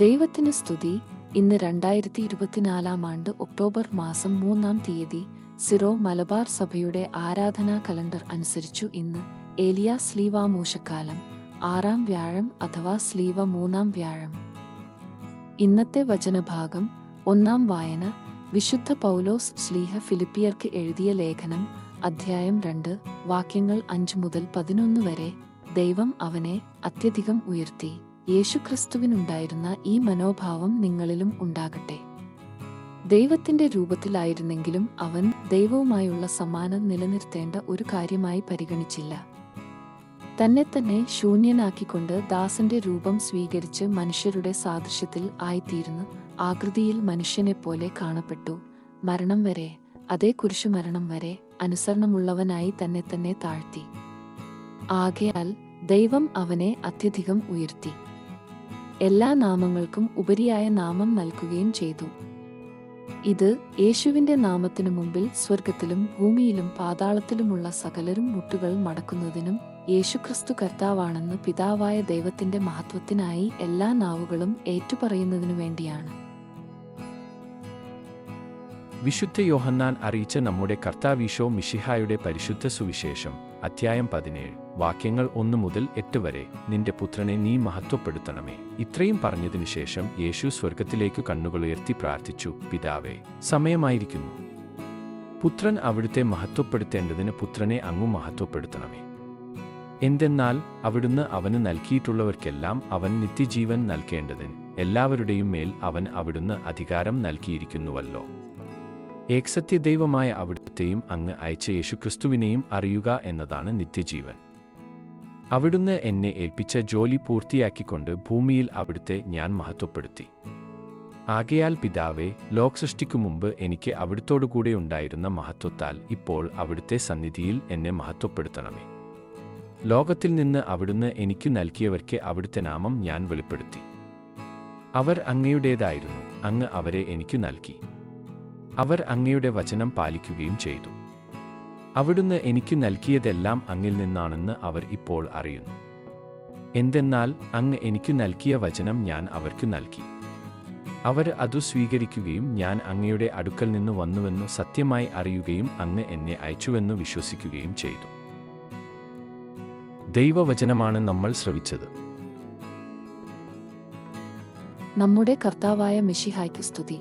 ദൈവത്തിന് സ്തുതി. ഇന്ന് രണ്ടായിരത്തി ഇരുപത്തിനാലാം ആണ്ട് ഒക്ടോബർ മാസം മൂന്നാം തീയതി സിറോ മലബാർ സഭയുടെ ആരാധനാ കലണ്ടർ അനുസരിച്ചു ഇന്ന് ഏലിയ സ്ലീവ മൂശക്കാലം ആറാം വ്യാഴം അഥവാ സ്ലീവ മൂന്നാം വ്യാഴം. ഇന്നത്തെ വചനഭാഗം ഒന്നാം വായന വിശുദ്ധ പൗലോസ് സ്ലീഹ ഫിലിപ്പിയർക്ക് എഴുതിയ ലേഖനം അധ്യായം രണ്ട് വാക്യങ്ങൾ അഞ്ച് മുതൽ പതിനൊന്ന് വരെ ദൈവം അവനെ അത്യധികം ഉയർത്തി. യേശുക്രിസ്തുവിനുണ്ടായിരുന്ന ഈ മനോഭാവം നിങ്ങളിലും ഉണ്ടാകട്ടെ. ദൈവത്തിന്റെ രൂപത്തിലായിരുന്നെങ്കിലും അവൻ ദൈവവുമായുള്ള സമാനം നിലനിർത്തേണ്ട ഒരു കാര്യമായി പരിഗണിച്ചില്ല. തന്നെ തന്നെ ശൂന്യനാക്കിക്കൊണ്ട് ദാസന്റെ രൂപം സ്വീകരിച്ച് മനുഷ്യരുടെ സാദൃശ്യത്തിൽ ആയിത്തീരുന്ന ആകൃതിയിൽ മനുഷ്യനെ പോലെ കാണപ്പെട്ടു. മരണം വരെ അതേ കുരിശുമരണം വരെ അനുസരണമുള്ളവനായി തന്നെ തന്നെ താഴ്ത്തി. ആകയാൽ ദൈവം അവനെ അത്യധികം ഉയർത്തി. എല്ലാ നാമങ്ങൾക്കും ഉപരിയായ നാമം നൽകുകയും ചെയ്തു. ഇത് യേശുവിന്റെ നാമത്തിനു മുമ്പിൽ സ്വർഗത്തിലും ഭൂമിയിലും പാതാളത്തിലുമുള്ള സകലരും മുട്ടുകൾ മടക്കുന്നതിനും യേശുക്രിസ്തു കർത്താവാണെന്ന് പിതാവായ ദൈവത്തിന്റെ മഹത്വത്തിനായി എല്ലാ നാവുകളും ഏറ്റുപറയുന്നതിനു വേണ്ടിയാണ്. വിശുദ്ധ യോഹന്നാൻ അറിയിച്ച നമ്മുടെ കർത്താവീശോ മിഷിഹായുടെ പരിശുദ്ധ സുവിശേഷം അധ്യായം പതിനേഴ്. വാക്യങ്ങൾ ഒന്ന് മുതൽ എട്ട് വരെ. നിന്റെ പുത്രനെ നീ മഹത്വപ്പെടുത്തണമേ. ഇത്രയും പറഞ്ഞതിനു ശേഷം യേശു സ്വർഗത്തിലേക്കു കണ്ണുകളുയർത്തി പ്രാർത്ഥിച്ചു പിതാവേ സമയമായിരിക്കുന്നു. പുത്രൻ അവിടുത്തെ മഹത്വപ്പെടുത്തേണ്ടതിന് പുത്രനെ അങ്ങു മഹത്വപ്പെടുത്തണമേ. എന്തെന്നാൽ അവിടുന്ന് അവന് നൽകിയിട്ടുള്ളവർക്കെല്ലാം അവൻ നിത്യജീവൻ നൽകേണ്ടതിന് എല്ലാവരുടെയും മേൽ അവൻ അവിടുന്ന് അധികാരം നൽകിയിരിക്കുന്നുവല്ലോ. ഏകസത്യ ദൈവമായ അവിടുത്തെയും അങ്ങ് അയച്ച യേശുക്രിസ്തുവിനെയും അറിയുക എന്നതാണ് നിത്യജീവൻ. അവിടുന്ന് എന്നെ ഏൽപ്പിച്ച ജോലി പൂർത്തിയാക്കിക്കൊണ്ട് ഭൂമിയിൽ അവിടുത്തെ ഞാൻ മഹത്വപ്പെടുത്തി. ആകയാൽ പിതാവെ ലോക് സൃഷ്ടിക്കു മുമ്പ് എനിക്ക് അവിടുത്തോടുകൂടെ ഉണ്ടായിരുന്ന മഹത്വത്താൽ ഇപ്പോൾ അവിടുത്തെ സന്നിധിയിൽ എന്നെ മഹത്വപ്പെടുത്തണമേ. ലോകത്തിൽ നിന്ന് അവിടുന്ന് എനിക്ക് നൽകിയവർക്ക് അവിടുത്തെ നാമം ഞാൻ വെളിപ്പെടുത്തി. അവർ അങ്ങയുടേതായിരുന്നു അങ്ങ് അവരെ എനിക്കു നൽകി. അവർ അങ്ങയുടെ വചനം പാലിക്കുകയും ചെയ്തു. അവിടുന്ന് എനിക്ക് നൽകിയതെല്ലാം അങ്ങിൽ നിന്നാണെന്ന് അവർ ഇപ്പോൾ അറിയുന്നു. എന്തെന്നാൽ അങ്ങ് എനിക്ക് നൽകിയ വചനം ഞാൻ അവർക്ക് നൽകി. അവർ അതു സ്വീകരിക്കുകയും ഞാൻ അങ്ങയുടെ അടുക്കൽ നിന്ന് വന്നുവെന്ന് സത്യമായി അറിയുകയും അങ്ങ് എന്നെ അയച്ചുവെന്ന് വിശ്വസിക്കുകയും ചെയ്തു. ദൈവവചനമാണ് നമ്മൾ ശ്രവിച്ചത്. നമ്മുടെ കർത്താവായ മിഷിഹായ്ക്ക് സ്തുതി.